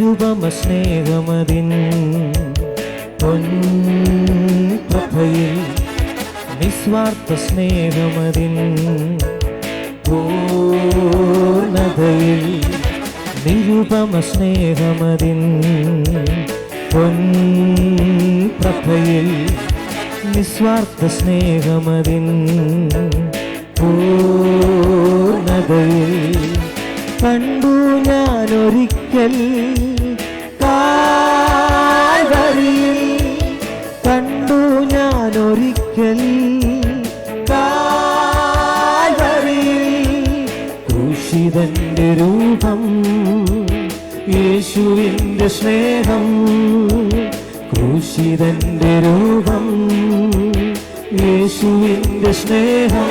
നിരുപമ സ്നേഹമതിൻ പൊൻപ്രഭയിൽ നിസ്വാർത്ഥ സ്നേഹമതിൻ പൂർണതയിൽ നിരുപമ സ്നേഹമതിൻ പൊൻപ്രഭയിൽ നിസ്വാർത്ഥ സ്നേഹമതിൻ പൂർണതയിൽ കണ്ടു ഞാനൊരിക്കൽ ഞാനൊരിക്കൽ ഋഷിതന്റെ രൂപം യേശുവിന്റെ സ്നേഹം ക്രൂശിതന്റെ രൂപം യേശുവിന്റെ സ്നേഹം.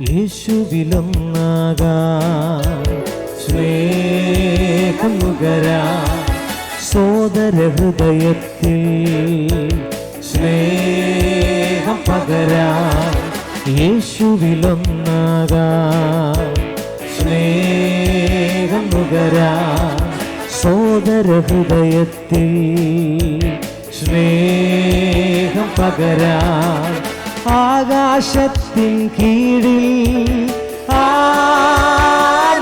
യേശുവിലൊന്നാകാ. നുകരാ സോദര ഹൃദയത്തിൽ സ്നേഹം പകരാ. യേശുവിലൊന്നാകാ. സ്നേഹം നുകരാ സോദര ഹൃദയത്തിൽ സ്നേഹം പകരാ. ആകാശത്തിൻ കീഴിൽ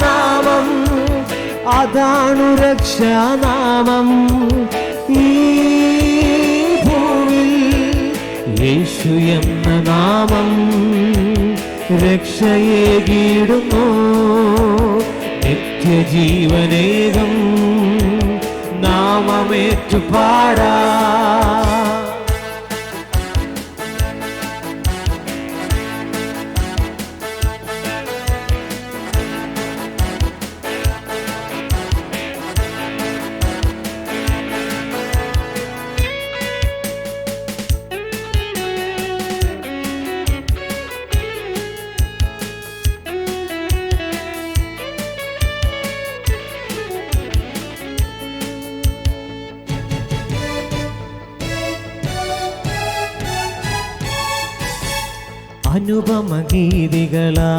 നാമം. അതാണു രക്ഷാനാമം. ഈ ഭൂമിൽ യേശു എന്ന നാമം രക്ഷയേകിടുന്നു നിത്യജീവനേകം നാമമേറ്റു പാടാ അനുപമ ഗീതികളാ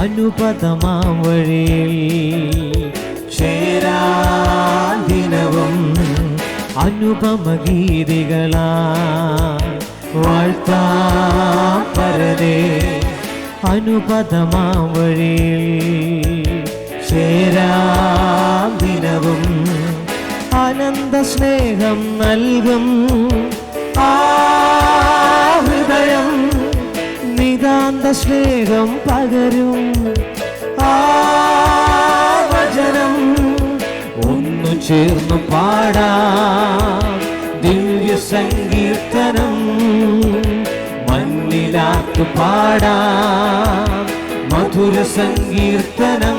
അനുപതമാം വഴിയിൽ. ചേരാൻ ദിനവും അനുപമ ഗീതികളാ അനുപതമാം വഴിയിൽ. ചേരാം ദിനവും അനന്ത സ്നേഹം നൽകും ആ ഹൃദയം നിതാന്ത സ്നേഹം പകരും ആ ഒന്നു ചേർന്നു പാടാ ദിവ്യ സങ്കീർത്തനം മണ്ണിലാത്തു പാടാ മധുര സങ്കീർത്തനം